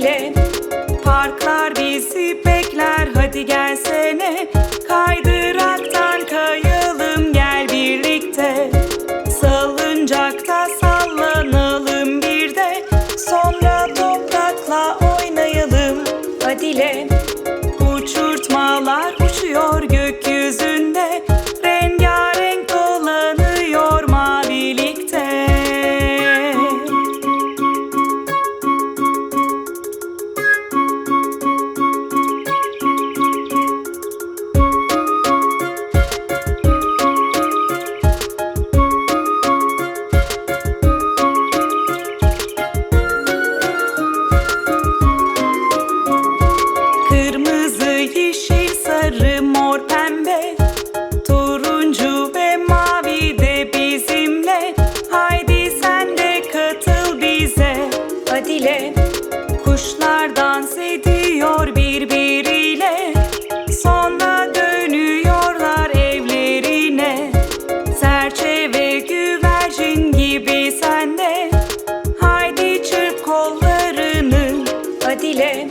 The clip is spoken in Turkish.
eyle Parklar bizi bekler. Hadi gelsene Kaydıraktan kayalım gel birlikte. Salıncakta sallanalım bir de Sonra toprakla oynayalım. Hadi Adile kollarını Adile.